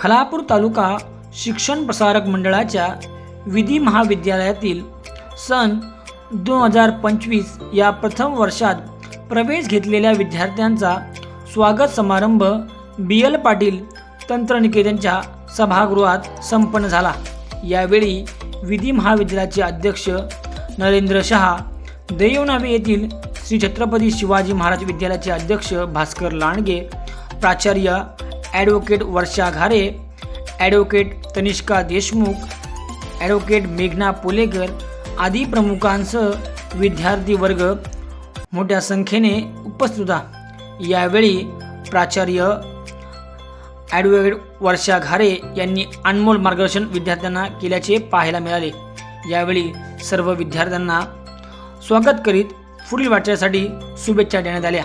खलापूर तालुका शिक्षण प्रसारक मंडळाच्या विधी महाविद्यालयातील सन दोन हजार पंचवीस या प्रथम वर्षात प्रवेश घेतलेल्या विद्यार्थ्यांचा स्वागत समारंभ बी एल पाटील तंत्रनिकेतनच्या सभागृहात संपन्न झाला. यावेळी विधी महाविद्यालयाचे अध्यक्ष नरेंद्र शहा देवनावे येथील श्री छत्रपती शिवाजी महाराज विद्यालयाचे अध्यक्ष भास्कर लांडगे प्राचार्य advocate Varsha Ghare advocate Tanishka Deshmukh advocate मेघना पोलेकर आदी प्रमुखांसह विद्यार्थी वर्ग मोठ्या संख्येने उपस्थित होता. यावेळी प्राचार्य ॲडव्होकेट वर्षा घारे यांनी अनमोल मार्गदर्शन विद्यार्थ्यांना केल्याचे पाहायला मिळाले. यावेळी सर्व विद्यार्थ्यांना स्वागत करीत पुढील वाटण्यासाठी शुभेच्छा देण्यात आल्या.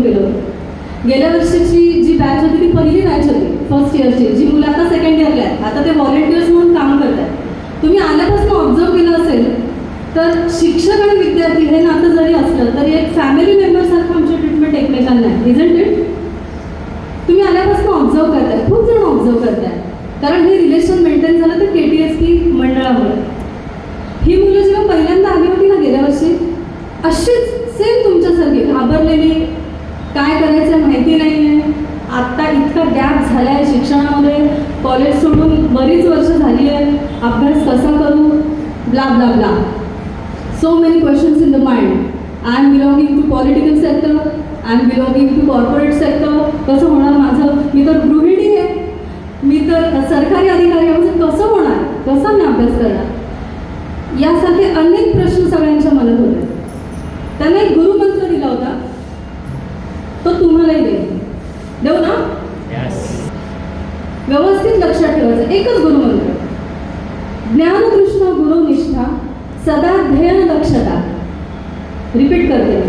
केलं गेल्या वर्षीची जी बॅच होती ती पहिली बॅच होती फर्स्ट इयरची जी मुलं आता सेकंड इयरला आहेत. आता ते व्हॉलेंटियर्स म्हणून काम करत तुम्ही आल्यापासून ऑब्झर्व केलं असेल तर शिक्षक आणि विद्यार्थी हे नातं जरी असलं तरी एक फॅमिली मेंबरसारखं आमची ट्रीटमेंट एकमेकांना आहे इजंट इट तुम्ही आल्यापासून ऑब्झर्व करताय खूप जण ऑब्झर्व करताय कारण हे रिलेशन मेंटेन झालं तर के टी एस पी मंडळामुळे ही मुलं जेव्हा पहिल्यांदा आली होती ना गेल्या वर्षी अशीच सेम तुमच्यासारखी घाबरलेली काय करायचं माहिती नाही आहे आत्ता इतका गॅप झाला आहे शिक्षणामध्ये कॉलेज सोडून बरीच वर्ष झाली आहे. अभ्यास कसा करू? Blah blah blah so many questions in the mind I am belonging to political sector I am belonging to corporate sector कसं होणार माझं? मी तर गृहिणी आहे. मी तर सरकारी अधिकारी आहे. म्हणजे कसं होणार? कसा मी अभ्यास करणार? यासारखे अनेक प्रश्न सगळ्यांच्या मनात होते. त्यांना एक गुरुमंत्र दिला होता. तो तुम्हालाही देईल देऊ ना? लक्षात ठेवायचं. एकच गुरुमंत्र ज्ञानकृष्ण गुरुनिष्ठा सदा ध्येय दक्षता. रिपीट करते.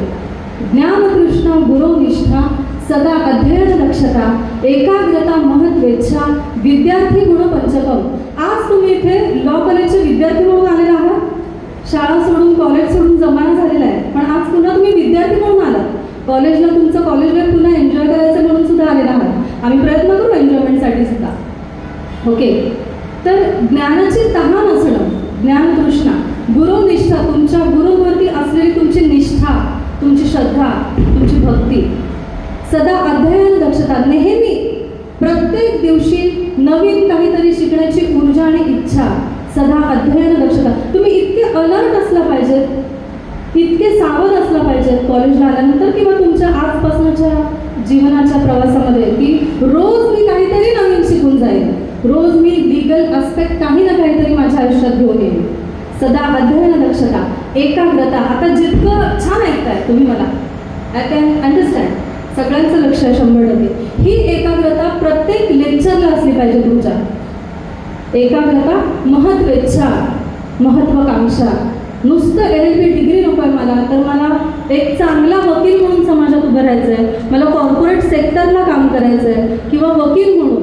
ज्ञानकृष्ण गुरुनिष्ठा सदा अध्ययन दक्षता एकाग्रता महत्वेच्छा विद्यार्थी गुण पंचकम. आज तुम्ही इथे लॉ कॉलेजचे विद्यार्थी म्हणून आलेला आहात. शाळा सोडून कॉलेज सोडून जमाना झालेला आहे. पण आज पुन्हा तुम्ही विद्यार्थी म्हणून आलात. कॉलेजला तुमचं कॉलेज लाईफ पुन्हा एन्जॉय करायचं म्हणून सुद्धा आलेला आहात. आम्ही प्रयत्न करू एन्जॉयमेंटसाठी सुद्धा. ओके. तर ज्ञानाची तहान असणं ज्ञानतृष्णा गुरुनिष्ठा तुमच्या गुरुंवरती असलेली तुमची निष्ठा तुमची श्रद्धा तुमची भक्ती सदा अध्ययन दक्षता नेहमी प्रत्येक दिवशी नवीन काहीतरी शिकण्याची ऊर्जा आणि इच्छा सदा अध्ययन दक्षता. तुम्ही इतके अलर्ट असला पाहिजेत इतके सावध असला पाहिजेत कॉलेजला आल्यानंतर किंवा तुमच्या आजपासूनच्या जीवनाच्या प्रवासामध्ये की रोज मी काहीतरी नवीन शिकून जाईल रोज मी लिगल अस्पेक्ट काही ना काहीतरी माझ्या आयुष्यात घेऊन येईल सदा अध्ययन दक्षता एकाग्रता आता जितकं छान ऐकताय तुम्ही मला आय कॅन अंडरस्टँड सगळ्यांचं लक्ष आहे शंभर टक्के. ही एकाग्रता प्रत्येक लेक्चरला असली पाहिजे तुमच्या. एकाग्रता महत्वेच्छा महत्वाकांक्षा नुसतं एल एल बी डिग्री नको आहे मला तर मला एक चांगला वकील म्हणून समाजात उभं राहायचं आहे मला कॉर्पोरेट सेक्टरला काम करायचं आहे किंवा वकील म्हणून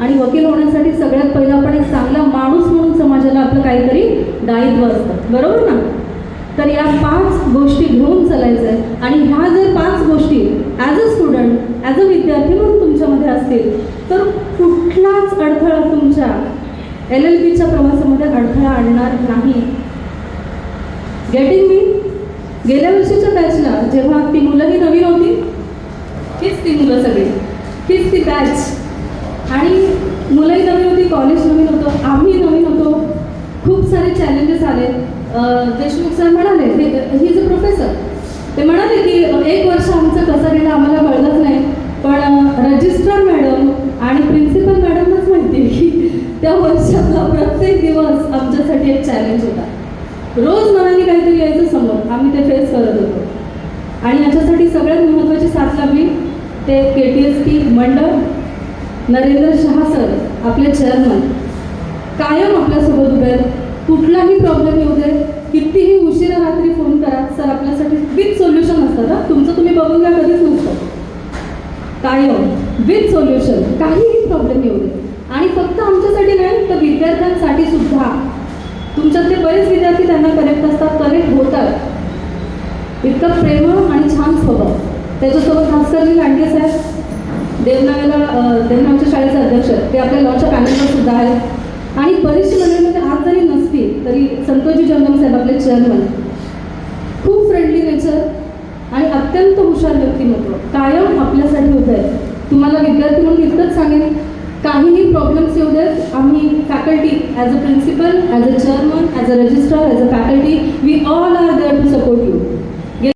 आणि वकील होण्यासाठी सगळ्यात पहिलं आपण एक चांगला माणूस म्हणून समाजाला आपलं काहीतरी दायित्व असतं. बरोबर ना? तर या पाच गोष्टी घेऊन चालायचं आहे आणि ह्या जर पाच गोष्टी as a student as a विद्यार्थी म्हणून तुमच्यामध्ये असतील तर कुठलाच अडथळा तुमच्या एल एल बीच्या प्रवासामध्ये अडथळा आणणार नाही. गेटिंग मी गेल्या वर्षीच्या बॅचला जेव्हा ती मुलं ही नवीन होती हीच ती मुलं सगळी. हीच ती बॅच आणि मुलंही नवीन होती कॉलेज नवीन होतं आम्ही नवीन होतो. खूप सारे चॅलेंजेस आले. देशमुख सर म्हणाले ही इज अ प्रोफेसर ते म्हणाले की एक वर्ष आमचं कसं गेलं आम्हाला कळलंच नाही. पण रजिस्ट्रार मॅडम आणि प्रिन्सिपल मॅडमच माहिती की त्या वर्षातला प्रत्येक दिवस आमच्यासाठी एक चॅलेंज होता. रोज मनाने काहीतरी यायचं समोर. आम्ही ते फेस करत होतो. आणि याच्यासाठी सगळ्यात महत्त्वाची साथ लाभली ते के टी एस टी मंडळ नरेंद्र शहा सर आपले चेअरमन कायम आपल्यासोबत उभे कुठलाही प्रॉब्लेम येऊ दे कितीही उशिरा रात्री फोन करा. सर आपल्यासाठी विथ सोल्युशन असतं ना तुमचं तुम्ही बघून घ्या कधीच नसतं कायम विथ सोल्युशन काहीही प्रॉब्लेम येऊ दे. आणि फक्त आमच्यासाठी नाही तर विद्यार्थ्यांसाठी सुद्धा. तुमच्यातले बरेच विद्यार्थी त्यांना कनेक्ट असतात कनेक्ट होतात. इतकं प्रेम आणि छान स्वभाव. त्याच्यासोबत भास्करजी लांडगे साहेब देवना अं, देवनावच्या शाळेचे अध्यक्ष ते आपल्या लॉच्या पॅनलवर सुद्धा आहेत. आणि बरीचशी मंडळीमध्ये आज जरी नसतील तरी संतोषजी जंगम साहेब आपले चेअरमन खूप फ्रेंडली नेचर आणि अत्यंत हुशार व्यक्तिमत्व. कायम आपल्यासाठी होत आहे तुम्हाला विद्यार्थी म्हणून इतकंच सांगेन काहीही प्रॉब्लेम्स येऊ देत आम्ही faculty as a principal as a chairman as a registrar as a faculty we all are there to support you